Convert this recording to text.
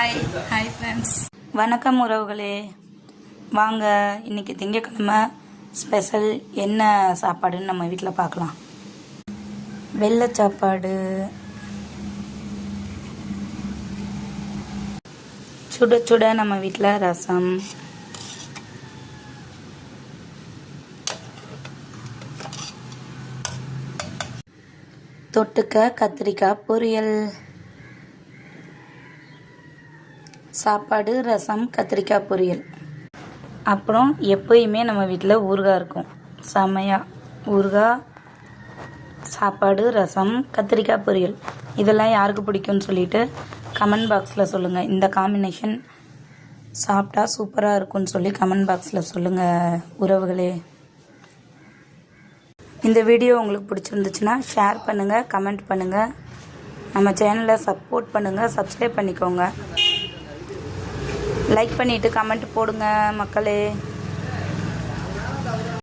Hi hi friends வணக்கம் உறவுகளே. வாங்க இன்னைக்கு திங்கக்கிழமை ஸ்பெஷல் என்ன சாப்பாடுன்னு நம்ம வீட்டில் பார்க்கலாம். வெள்ளை சாப்பாடு. சுட சுட நம்ம வீட்டில் ரசம். தொட்டுக்க கத்திரிக்காய் பொரியல். சாப்பாடு ரசம் கத்திரிக்காய் பொரியல். அப்புறம் எப்பயுமே நம்ம வீட்டில் ஊறுகாய் இருக்கும். செமையாக ஊறுகாய் சாப்பாடு ரசம் கத்திரிக்காய் பொரியல். இதெல்லாம் யாருக்கு பிடிக்கும்னு சொல்லிட்டு கமெண்ட் பாக்ஸில் சொல்லுங்கள் இந்த காம்பினேஷன் சாப்பிட்டா சூப்பராக இருக்கும்னு சொல்லி கமெண்ட் பாக்ஸில் சொல்லுங்கள் உறவுகளே. இந்த வீடியோ உங்களுக்கு பிடிச்சிருந்துச்சுன்னா ஷேர் பண்ணுங்கள் கமெண்ட் பண்ணுங்கள் நம்ம சேனலை சப்போர்ட் பண்ணுங்கள் சப்ஸ்கிரைப் பண்ணிக்கோங்க. லைக் பண்ணிவிட்டு கமெண்ட் போடுங்க மக்களே.